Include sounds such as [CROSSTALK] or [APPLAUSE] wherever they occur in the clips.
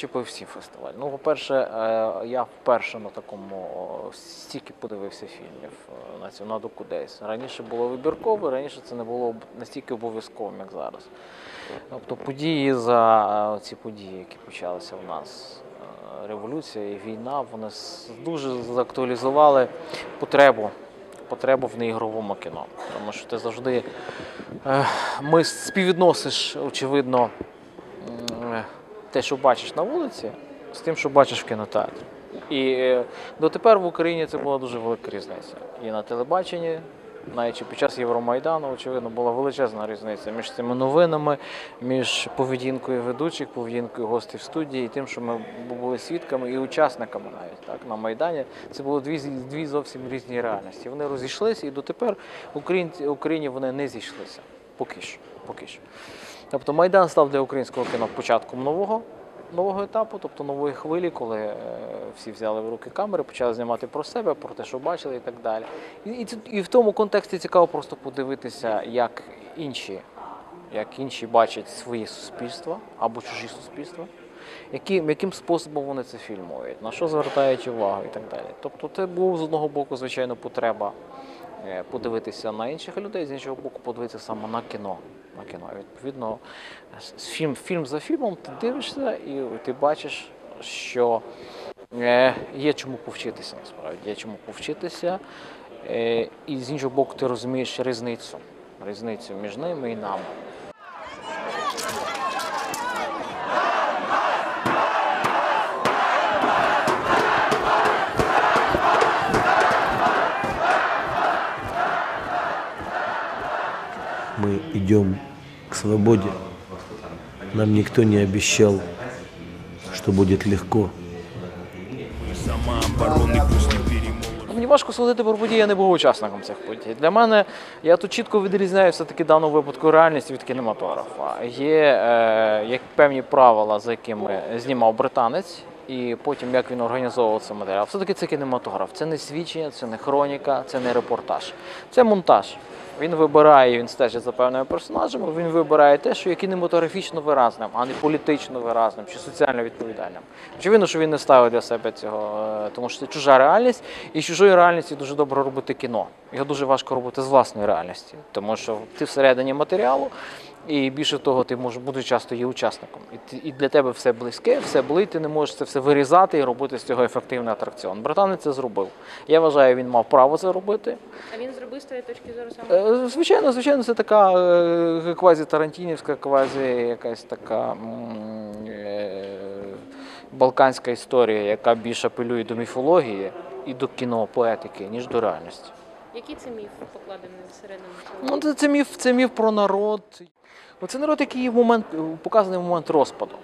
зачепив всі фестивалі. Ну, по-перше, е, я вперше на такому стільки подивився фільмів е, на цю на Дуку Дейс. Раніше було вибірково, раніше це не було настільки обов'язковим, як зараз. Тобто події за е, ці події, які почалися в нас, революція і війна, вони дуже заактуалізували потребу. Потребу в неігровому кіно. Тому що ти завжди ми співвідносиш, очевидно, те, що бачиш на вулиці, з тим, що бачиш в кінотеатрі. І е, дотепер в Україні це була дуже велика різниця. І на телебаченні, навіть під час Євромайдану, очевидно, була величезна різниця між цими новинами, між поведінкою ведучих, поведінкою гостей в студії, і тим, що ми були свідками і учасниками навіть так, на Майдані. Це були дві, дві зовсім різні реальності. Вони розійшлися, і дотепер в Українці- Україні вони не зійшлися. Поки що. Поки що. Тобто Майдан став для українського кіно початком нового, нового етапу, тобто нової хвилі, коли е, всі взяли в руки камери, почали знімати про себе, про те, що бачили і так далі. І, і, і в тому контексті цікаво просто подивитися, як інші, як інші бачать свої суспільства або чужі суспільства. Яким, яким способом вони це фільмують, на що звертають увагу і так далі. Тобто, це був з одного боку, звичайно, потреба е, подивитися на інших людей, з іншого боку, подивитися саме на кіно. На кіно. Відповідно, фільм, фільм за фільмом ти дивишся і ти бачиш, що е, є чому повчитися насправді, є чому повчитися. Е, і з іншого боку, ти розумієш різницю, різницю між ними і нами. Мы идем к свободе. Нам никто не обещал, что будет легко. Мені важко судити про події, я не був учасником цих подій. Для мене я тут чітко відрізняю все-таки дану випадку реальність від кінематографа. Є е, як певні правила, за якими знімав британець, і потім як він організовував цей матеріал. Все-таки це кінематограф. Це не свідчення, це не хроніка, це не репортаж. Це монтаж. Він вибирає, він стежить за певними персонажами, він вибирає те, що є кінематографічно виразним, а не політично виразним чи соціально відповідальним. Очевидно, що він не ставив для себе цього, е, тому що це чужа реальність, і з чужої реальності дуже добре робити кіно. Його дуже важко робити з власної реальності, тому що ти всередині матеріалу, і більше того, ти можеш бути часто є учасником. І, для тебе все близьке, все болить, ти не можеш це все вирізати і робити з цього ефективний атракціон. Британець це зробив. Я вважаю, він мав право це робити. А він зробив з твоєї точки зору саме. Звичайно, звичайно, це така е, квазі Тарантінівська, квазі якась така е, балканська історія, яка більше апелює до міфології і до кінопоетики, ніж до реальності. Який це міф покладений всередину? Ну, це, це, міф, це міф про народ. Це народ, який в момент, показаний в момент розпаду.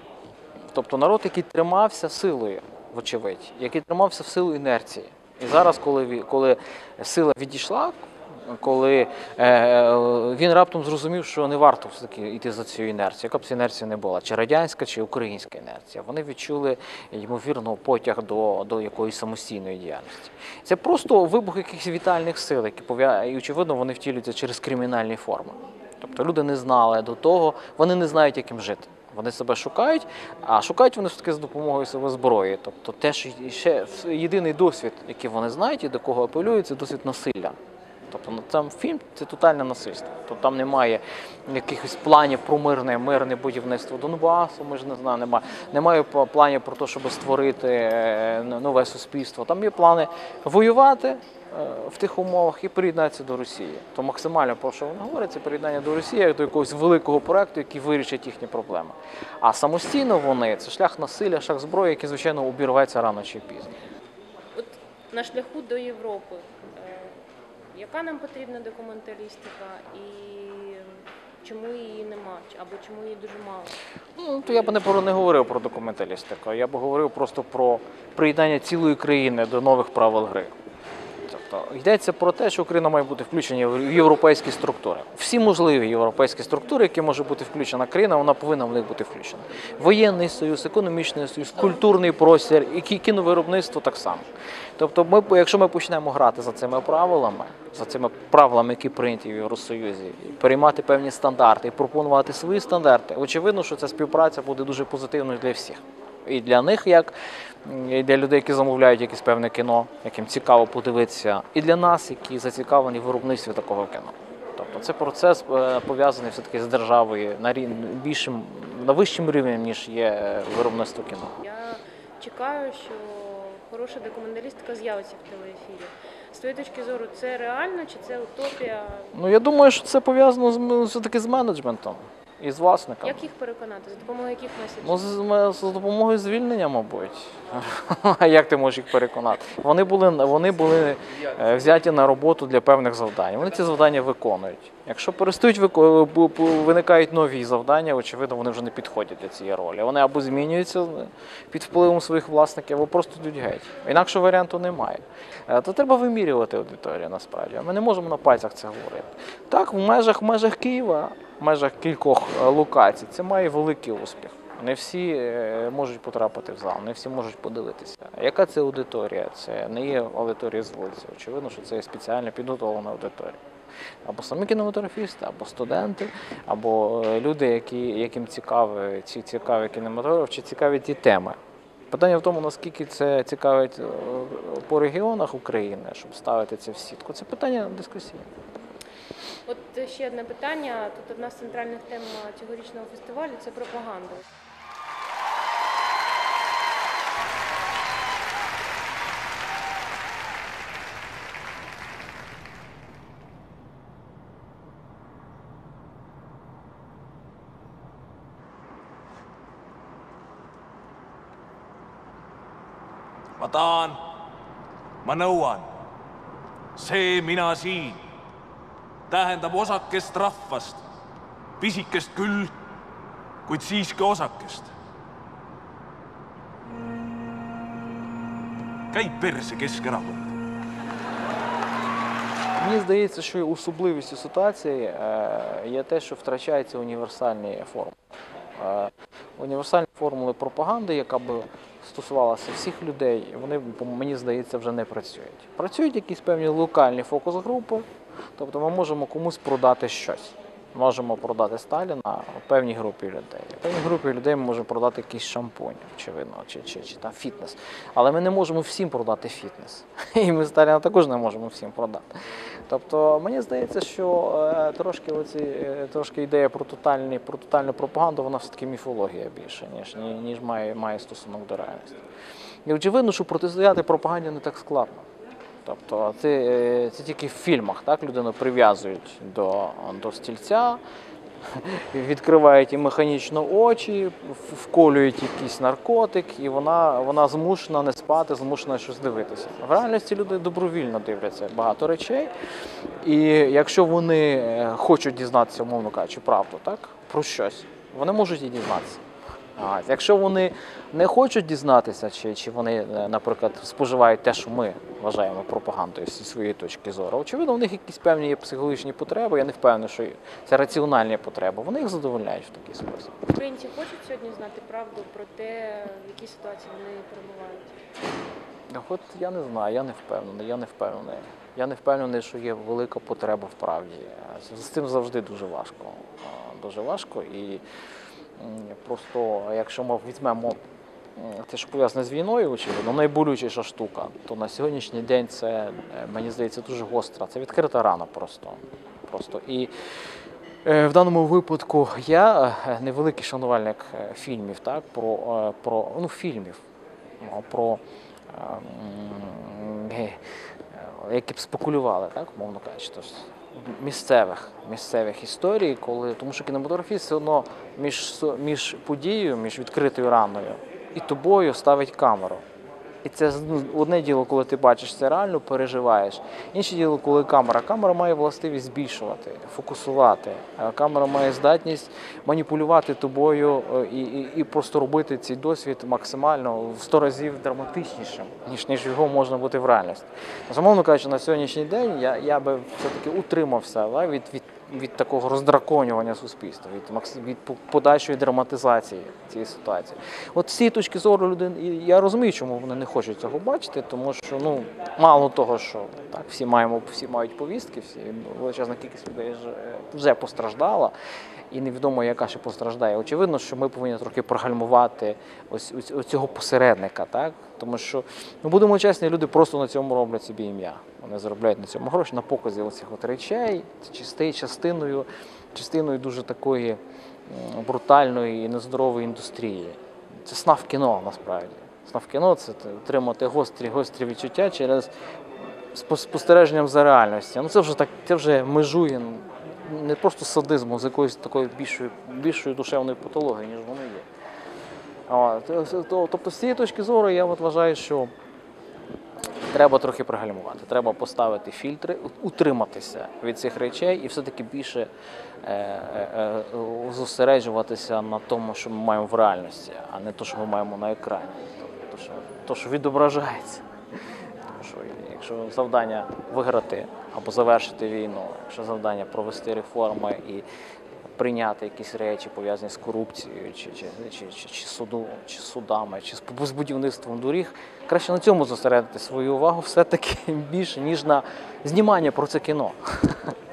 Тобто народ, який тримався силою, вочевидь, який тримався в силу інерції. І зараз, коли, коли сила відійшла, коли е, він раптом зрозумів, що не варто все-таки йти за цією інерцією, яка б ця інерція не була, чи радянська, чи українська інерція. Вони відчули, ймовірно, потяг до, до якоїсь самостійної діяльності. Це просто вибух якихось вітальних сил, які і очевидно вони втілюються через кримінальні форми. Тобто люди не знали до того, вони не знають, як їм жити. Вони себе шукають, а шукають вони все-таки з допомогою себе зброї. Тобто те, що ще єдиний досвід, який вони знають і до кого апелюють, це досвід насилля. Тобто ну, там фільм це тотальне насильство. Тобто там немає якихось планів про мирне, мирне будівництво Донбасу, ми ж не знаємо, немає. Немає пла- планів про те, щоб створити е, нове суспільство. Там є плани воювати е, в тих умовах і приєднатися до Росії. То максимально про що вони говорять, це приєднання до Росії як до якогось великого проекту, який вирішить їхні проблеми. А самостійно вони це шлях насилля, шлях зброї, який, звичайно, обірветься рано чи пізно. От на шляху до Європи, е, яка нам потрібна документалістика і чому її нема? Або чому її дуже мало? Ну, то я б не про не говорив про документалістику, я б говорив просто про приєднання цілої країни до нових правил гри. Тобто йдеться про те, що Україна має бути включена в європейські структури. Всі можливі європейські структури, які може бути включена країна, вона повинна в них бути включена. Воєнний союз, економічний союз, культурний простір, і кіновиробництво так само. Тобто, ми, якщо ми почнемо грати за цими правилами, за цими правилами, які прийняті в Євросоюзі, приймати певні стандарти і пропонувати свої стандарти, очевидно, що ця співпраця буде дуже позитивною для всіх. І для них, як і для людей, які замовляють якесь певне кіно, яким цікаво подивитися, і для нас, які зацікавлені в виробництві такого кіно. Тобто це процес е, пов'язаний все-таки з державою на рівні більшим на вищим рівнем, ніж є виробництво кіно. Я чекаю, що хороша документалістика з'явиться в телеефірі. З твоєї точки зору, це реально чи це утопія? Ну я думаю, що це пов'язано з все-таки з менеджментом і з власниками. Як їх переконати? За допомогою яких меседжів? Ну, з, з допомогою звільнення, мабуть. [LAUGHS] А як ти можеш їх переконати? Вони були, вони були е, взяті на роботу для певних завдань. Вони ці завдання виконують. Якщо перестають бу- виникають нові завдання, очевидно, вони вже не підходять для цієї ролі. Вони або змінюються е, під впливом своїх власників, або просто йдуть геть. Інакшого варіанту немає. Е, То треба вимірювати аудиторію насправді. Ми не можемо на пальцях це говорити. Так, в межах, в межах Києва, в межах кількох е, локацій, це має великий успіх. Не всі е, можуть потрапити в зал, не всі можуть подивитися. Яка це аудиторія? Це не є аудиторія з вулиці. Очевидно, що це спеціально підготовлена аудиторія. Або самі кінематографісти, або студенти, або е, люди, які, яким цікаві, ці цікаві кінематограф, чи цікаві ті теми. Питання в тому, наскільки це цікавить е, по регіонах України, щоб ставити це в сітку. Це питання дискусійне. От е, ще одне питання. Тут одна з центральних тем цьогорічного фестивалю це пропаганда. Ma tahan, ma nõuan. see mina siin tähendab osakest rahvast, pisikest küll, kuid siiski osakest. käib perse Keskerakond. Мені здається, що особливістю ситуації е, є те, що втрачаються універсальні формули. Е, Універсальні формули пропаганди, яка би стосувалася всіх людей, вони, мені здається, вже не працюють. Працюють якісь певні локальні фокус-групи, тобто ми можемо комусь продати щось. Можемо продати Сталіна певній групі людей. Певній групі людей ми можемо продати якийсь шампунь, очевидно, чи, чи, чи там фітнес. Але ми не можемо всім продати фітнес. [LAUGHS] І ми Сталіна також не можемо всім продати. Тобто мені здається, що е, трошки оці, е, трошки ідея про тотальні, про тотальну пропаганду, вона все-таки міфологія більше, ніж, ніж має, має стосунок до реальності. І очевидно, що протистояти пропаганді не так складно. Тобто це, е, це тільки в фільмах, так людину прив'язують до, до стільця, [LAUGHS] відкривають їй механічно очі, вколюють якийсь наркотик, і вона, вона змушена не спати, змушена щось дивитися. В реальності люди добровільно дивляться багато речей. І якщо вони е, хочуть дізнатися, умовно кажучи, правду, так, про щось, вони можуть і дізнатися. А, якщо вони не хочуть дізнатися, чи, чи вони, е, наприклад, споживають те, що ми вважаємо пропагандою зі своєї точки зору, очевидно, у них якісь певні є психологічні потреби. Я не впевнений, що це раціональні потреби. Вони їх задовольняють в такий спосіб. Українці хочуть сьогодні знати правду про те, в якій ситуації вони перебувають. Ну, От я не знаю, я не впевнений. Я не впевнений. Я не впевнений, що є велика потреба в правді. З цим завжди дуже важко. Дуже важко. І просто, якщо ми візьмемо те, що пов'язане з війною, очевидно, найболючіша штука, то на сьогоднішній день це, е, мені здається, дуже гостра. Це відкрита рана просто. просто. І Е, В даному випадку я е, невеликий шанувальник фільмів, так, про, про ну, фільмів, про ем, які б спекулювали, так, мовно кажучи, місцевих, місцевих історій, коли, тому що кінематографіст все одно між, між подією, між відкритою раною і тобою ставить камеру. І це ну, одне діло, коли ти бачиш це реально, переживаєш. Інше діло, коли камера. Камера має властивість збільшувати, фокусувати. Е, Камера має здатність маніпулювати тобою е, і, і, і просто робити цей досвід максимально в 100 разів драматичнішим, ніж, ніж його можна бути в реальності. Замовно кажучи, на сьогоднішній день я, я би все-таки утримався да, від, від, від такого роздраконювання суспільства, від, від подальшої драматизації цієї ситуації. От з точки зору людини, я розумію, чому вони не хочуть цього бачити, тому що ну мало того, що так всі маємо, всі мають повістки, всі величезна кількість людей е, вже постраждала. І невідомо, яка ще постраждає. Очевидно, що ми повинні трохи прогальмувати ось, ось, цього посередника, так? Тому що, ну будемо чесні, люди просто на цьому роблять собі ім'я. Вони заробляють на цьому гроші на показі оцих от речей, чисти- частиною, частиною дуже такої брутальної і нездорової індустрії. Це снав кіно насправді. Снав кіно це отримати гострі, гострі відчуття через спо- спостереженням за реальністю. Ну це вже так, це вже межує не просто з садизмом, з якоюсь такою більшою, більшою душевною патологією, ніж воно є. То- то- Тобто, з цієї точки зору, я от вважаю, що треба трохи пригальмувати. Треба поставити фільтри, утриматися від цих речей і все-таки більше е, е, е, зосереджуватися на тому, що ми маємо в реальності, а не те, що ми маємо на екрані. Тобто, що, то, що відображається. Якщо завдання виграти або завершити війну, якщо завдання провести реформи і прийняти якісь речі пов'язані з корупцією, чи, чи, чи, чи, чи, суду, чи судами, чи з будівництвом доріг, краще на цьому зосередити свою увагу все-таки [LAUGHS] більше, ніж на знімання про це кіно. [LAUGHS]